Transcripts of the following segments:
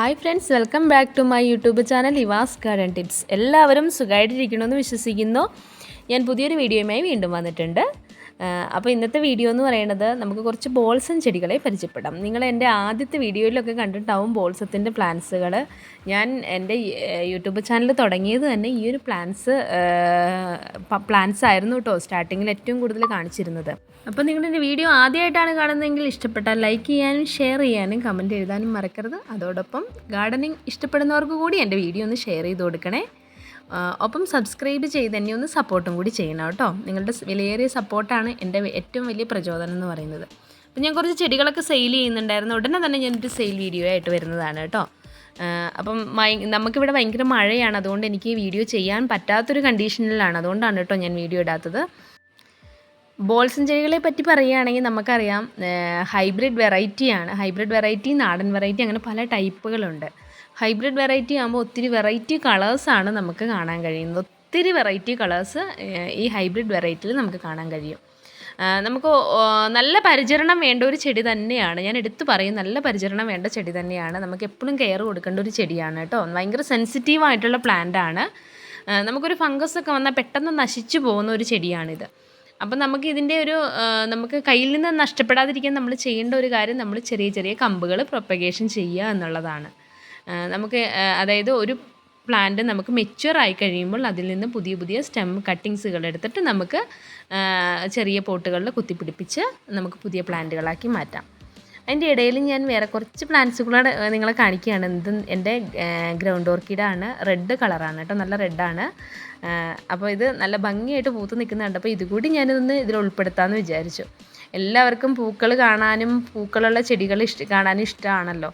Hi friends welcome back to my YouTube channel Eva's garden tips എല്ലാവരും സുഖമായിട്ടിരിക്കണമെന്ന് വിശ്വസിക്കുന്നു. ഞാൻ പുതിയൊരു വീഡിയോയുമായി വീണ്ടും വന്നിട്ടുണ്ട്. അപ്പോൾ ഇന്നത്തെ വീഡിയോ എന്ന് പറയുന്നത് നമുക്ക് കുറച്ച് ബോൾസം ചെടികളെ പരിചയപ്പെടാം. നിങ്ങൾ എന്റെ ആദ്യത്തെ വീഡിയോയിലൊക്കെ കണ്ടിട്ടാവും ബോൾസത്തിന്റെ പ്ലാന്റ്സുകൾ ഞാൻ എന്റെ യൂട്യൂബ് ചാനൽ തുടങ്ങിയത് തന്നെ ഈ ഒരു പ്ലാന്റ്സ് പ്ലാന്റ്സ് ആയിരുന്നു കേട്ടോ സ്റ്റാർട്ടിങ്ങിൽ ഏറ്റവും കൂടുതൽ കാണിച്ചിരുന്നത്. അപ്പോൾ നിങ്ങൾ എന്റെ വീഡിയോ ആദ്യമായിട്ടാണ് കാണുന്നതെങ്കിൽ ഇഷ്ടപ്പെട്ടാൽ ലൈക്ക് ചെയ്യാനും ഷെയർ ചെയ്യാനും കമന്റ് എഴുതാനും മറക്കരുത്. അതോടൊപ്പം ഗാർഡനിങ് ഇഷ്ടപ്പെടുന്നവർക്ക് കൂടി എന്റെ വീഡിയോ ഒന്ന് ഷെയർ ചെയ്ത് കൊടുക്കണേ. ഒപ്പം സബ്സ്ക്രൈബ് ചെയ്ത് എന്നെ ഒന്ന് സപ്പോർട്ടും കൂടി ചെയ്യണം കേട്ടോ. നിങ്ങളുടെ വിലയേറിയ സപ്പോർട്ടാണ് എന്റെ ഏറ്റവും വലിയ പ്രചോദനം എന്ന് പറയുന്നത്. അപ്പം ഞാൻ കുറച്ച് ചെടികളൊക്കെ സെയിൽ ചെയ്യുന്നുണ്ടായിരുന്നു. ഉടനെ തന്നെ ഞാനൊരു സെയിൽ വീഡിയോ ആയിട്ട് വരുന്നതാണ് കേട്ടോ. അപ്പം നമുക്കിവിടെ ഭയങ്കര മഴയാണ്. അതുകൊണ്ട് എനിക്ക് വീഡിയോ ചെയ്യാൻ പറ്റാത്തൊരു കണ്ടീഷനിലാണ് അതുകൊണ്ടാണ് കേട്ടോ ഞാൻ വീഡിയോ ഇടാത്തത്. ബോൾസൻ ചെടികളെ പറ്റി പറയുകയാണെങ്കിൽ നമുക്കറിയാം ഹൈബ്രിഡ് വെറൈറ്റിയാണ് ഹൈബ്രിഡ് വെറൈറ്റി നാടൻ വെറൈറ്റി അങ്ങനെ പല ടൈപ്പുകളുണ്ട് ഹൈബ്രിഡ് വെറൈറ്റി ആകുമ്പോൾ ഒത്തിരി വെറൈറ്റി കളേഴ്സാണ് നമുക്ക് കാണാൻ കഴിയുന്നത്. ഒത്തിരി വെറൈറ്റി കളേഴ്സ് ഈ ഹൈബ്രിഡ് വെറൈറ്റിയിൽ നമുക്ക് കാണാൻ കഴിയും. നമുക്ക് നല്ല പരിചരണം വേണ്ട ഒരു ചെടി തന്നെയാണ്. ഞാൻ എടുത്തു പറയും നല്ല പരിചരണം വേണ്ട ചെടി തന്നെയാണ്. നമുക്ക് എപ്പോഴും കെയർ കൊടുക്കേണ്ട ഒരു ചെടിയാണ് കേട്ടോ. ഭയങ്കര സെൻസിറ്റീവ് ആയിട്ടുള്ള പ്ലാന്റ് ആണ്. നമുക്കൊരു ഫംഗസ് ഒക്കെ വന്നാൽ പെട്ടെന്ന് നശിച്ചു പോകുന്ന ഒരു ചെടിയാണിത്. അപ്പം നമുക്ക് ഇതിന്റെ ഒരു നമുക്ക് കയ്യിൽ നിന്ന് നഷ്ടപ്പെടാതിരിക്കാൻ നമ്മൾ ചെയ്യേണ്ട ഒരു കാര്യം നമ്മൾ ചെറിയ ചെറിയ കമ്പുകൾ പ്രൊപ്പഗേഷൻ ചെയ്യുക എന്നുള്ളതാണ്. നമുക്ക് അതായത് ഒരു പ്ലാന്റ് നമുക്ക് മെച്യൂർ ആയി കഴിയുമ്പോൾ അതിൽ നിന്ന് പുതിയ പുതിയ സ്റ്റെം കട്ടിങ്സുകൾ എടുത്തിട്ട് നമുക്ക് ചെറിയ പോട്ടുകളിൽ കുത്തിപ്പിടിപ്പിച്ച് നമുക്ക് പുതിയ പ്ലാന്റുകളാക്കി മാറ്റാം. അതിന്റെ ഇടയിൽ ഞാൻ വേറെ കുറച്ച് പ്ലാന്റ്സുകളോട് നിങ്ങളെ കാണിക്കുകയാണ്. ഇത് എന്റെ ഗ്രൗണ്ട് ഓർക്കിഡാണ് റെഡ് കളറാണ് കേട്ടോ. നല്ല റെഡാണ് അപ്പോൾ ഇത് നല്ല ഭംഗിയായിട്ട് പൂത്ത് നിൽക്കുന്നുണ്ട്. കണ്ടപ്പോൾ ഇതുകൂടി ഞാനിതൊന്ന് ഇതിൽ ഉൾപ്പെടുത്താമെന്ന് വിചാരിച്ചു. എല്ലാവർക്കും പൂക്കൾ കാണാനും പൂക്കളുള്ള ചെടികൾ ഇഷ്ട കാണാനും ഇഷ്ടമാണല്ലോ.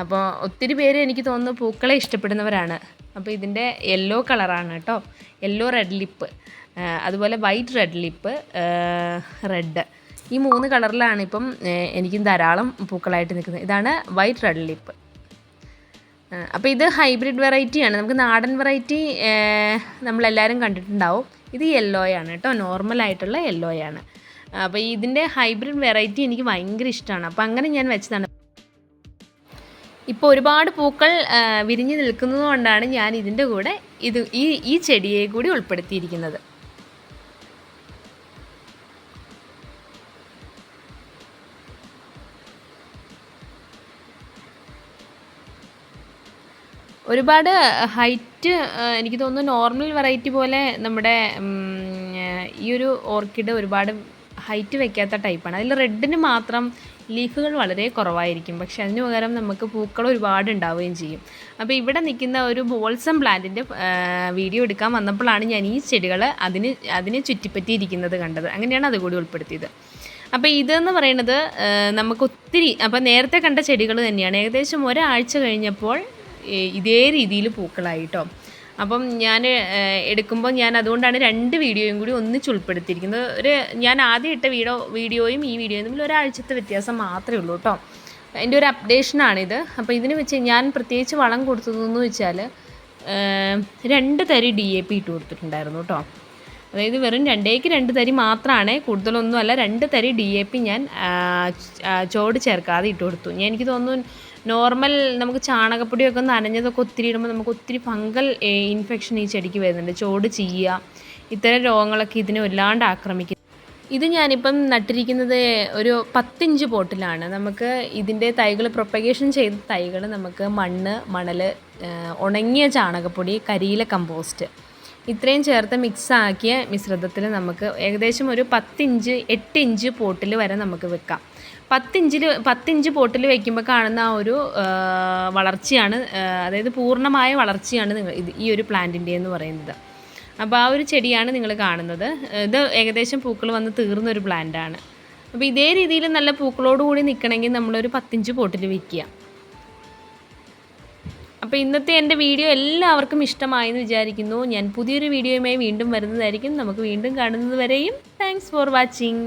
അപ്പോൾ ഒത്തിരി പേര് എനിക്ക് തോന്നുന്നു പൂക്കളെ ഇഷ്ടപ്പെടുന്നവരാണ്. അപ്പോൾ ഇതിന്റെ യെല്ലോ കളറാണ് കേട്ടോ. യെല്ലോ റെഡ് ലിപ്പ് അതുപോലെ വൈറ്റ് റെഡ് ലിപ്പ് റെഡ് ഈ മൂന്ന് കളറിലാണ് ഇപ്പം എനിക്കും ധാരാളം പൂക്കളായിട്ട് നിൽക്കുന്നത്. ഇതാണ് വൈറ്റ് റെഡ് ലിപ്പ് അപ്പോൾ ഇത് ഹൈബ്രിഡ് വെറൈറ്റിയാണ് നമുക്ക് നാടൻ വെറൈറ്റി നമ്മളെല്ലാവരും കണ്ടിട്ടുണ്ടാവും. ഇത് യെല്ലോയാണ് കേട്ടോ. നോർമലായിട്ടുള്ള യെല്ലോയാണ് അപ്പോൾ ഇതിന്റെ ഹൈബ്രിഡ് വെറൈറ്റി എനിക്ക് ഭയങ്കര ഇഷ്ടമാണ്. അപ്പോൾ അങ്ങനെ ഞാൻ വെച്ചതാണ്. ഇപ്പോൾ ഒരുപാട് പൂക്കൾ വിരിഞ്ഞു നിൽക്കുന്നതുകൊണ്ടാണ് നിൽക്കുന്നത് കൊണ്ടാണ് ഞാൻ ഇതിന്റെ കൂടെ ഇത് ഈ ഈ ചെടിയെ കൂടി ഉൾപ്പെടുത്തിയിരിക്കുന്നത്. ഒരുപാട് ഹൈറ്റ് എനിക്ക് തോന്നുന്നു നോർമൽ വെറൈറ്റി പോലെ നമ്മുടെ ഈ ഒരു ഓർക്കിഡ് ഒരുപാട് ഹൈറ്റ് വെക്കാത്ത ടൈപ്പാണ്. അതിൽ റെഡിന് മാത്രം ലീഫുകൾ വളരെ കുറവായിരിക്കും. പക്ഷേ അതിന് പകരം നമുക്ക് പൂക്കൾ ഒരുപാട് ഉണ്ടാവുകയും ചെയ്യും. അപ്പോൾ ഇവിടെ നിൽക്കുന്ന ഒരു ബോൾസം പ്ലാന്റിന്റെ വീഡിയോ എടുക്കാൻ വന്നപ്പോഴാണ് ഞാൻ ഈ ചെടികൾ അതിന് അതിനെ ചുറ്റിപ്പറ്റിയിരിക്കുന്നത് കണ്ടത്. അങ്ങനെയാണ് അതുകൂടി ഉൾപ്പെടുത്തിയത്. അപ്പോൾ ഇതെന്ന് പറയുന്നത് നമുക്ക് ഒത്തിരി അപ്പോൾ നേരത്തെ കണ്ട ചെടികൾ തന്നെയാണ്. ഏകദേശം ഒരാഴ്ച കഴിഞ്ഞപ്പോൾ ഇതേ രീതിയിൽ പൂക്കളായി കേട്ടോ. അപ്പം ഞാൻ എടുക്കുമ്പോൾ ഞാൻ അതുകൊണ്ടാണ് രണ്ട് വീഡിയോയും കൂടി ഒന്നിച്ച് ഉൾപ്പെടുത്തിയിരിക്കുന്നത്. ഒരു ഞാൻ ആദ്യം ഇട്ട വീഡിയോ വീഡിയോയും ഈ വീഡിയോയും തമ്മിൽ ഒരാഴ്ചത്തെ വ്യത്യാസം മാത്രമേ ഉള്ളൂ കേട്ടോ. എന്റെ ഒരു അപ്ഡേഷനാണിത്. അപ്പോൾ ഇതിന് വെച്ച് ഞാൻ പ്രത്യേകിച്ച് വളം കൊടുത്തതെന്ന് വെച്ചാൽ രണ്ട് തരി ഡി എ പി ഇട്ട് കൊടുത്തിട്ടുണ്ടായിരുന്നു കേട്ടോ. അതായത് വെറും രണ്ടേക്ക് രണ്ട് തരി മാത്രമാണ് കൂടുതലൊന്നുമല്ല രണ്ട് തരി ഡി എ പി ഞാൻ ചോട് ചേർക്കാതെ ഇട്ട് കൊടുത്തു. ഞാൻ എനിക്ക് തോന്നുന്നു നോർമൽ നമുക്ക് ചാണകപ്പൊടിയൊക്കെ നനഞ്ഞതൊക്കെ ഒത്തിരി ഇടുമ്പോൾ നമുക്ക് ഒത്തിരി ഫംഗൽ ഇൻഫെക്ഷൻ ഈ ചെടിക്ക് വരുന്നുണ്ട്. ചോട് ചെയ്യുക ഇത്തരം രോഗങ്ങളൊക്കെ ഇതിനെ വല്ലാണ്ട് ആക്രമിക്കും ഇത് ഞാനിപ്പം നട്ടിരിക്കുന്നത് ഒരു പത്തിഞ്ച് പോട്ടിലാണ്. നമുക്ക് ഇതിന്റെ തൈകൾ പ്രൊപ്പഗേഷൻ ചെയ്ത തൈകൾ നമുക്ക് മണ്ണ് മണൽ ഉണങ്ങിയ ചാണകപ്പൊടി കരിയില കമ്പോസ്റ്റ് ഇത്രയും ചേർത്ത് മിക്സാക്കിയ മിശ്രിതത്തിൽ നമുക്ക് ഏകദേശം ഒരു പത്തിഞ്ച് എട്ട് ഇഞ്ച് പോട്ടിൽ വരെ നമുക്ക് വെക്കാം. പത്തിഞ്ചിൽ പത്തിഞ്ച് പോട്ടിൽ വെക്കുമ്പോൾ കാണുന്ന ആ ഒരു വളർച്ചയാണ് അതായത് പൂർണമായ വളർച്ചയാണ് നിങ്ങൾ ഇത് ഈ ഒരു പ്ലാന്റിന്റെ എന്ന് പറയുന്നത്. അപ്പോൾ ആ ഒരു ചെടിയാണ് നിങ്ങൾ കാണുന്നത്. ഇത് ഏകദേശം പൂക്കൾ വന്ന് തീർന്നൊരു പ്ലാന്റാണ്. അപ്പോൾ ഇതേ രീതിയിൽ നല്ല പൂക്കളോടുകൂടി നിൽക്കണമെങ്കിൽ നമ്മളൊരു പത്തിഞ്ച് പോട്ടിൽ വെക്കുക അപ്പോൾ ഇന്നത്തെ എന്റെ വീഡിയോ എല്ലാവർക്കും ഇഷ്ടമായെന്ന് വിചാരിക്കുന്നു. ഞാൻ പുതിയൊരു വീഡിയോയുമായി വീണ്ടും വരുന്നതായിരിക്കും. നമുക്ക് വീണ്ടും കാണുന്നത് വരെയും താങ്ക്സ് ഫോർ വാച്ചിങ്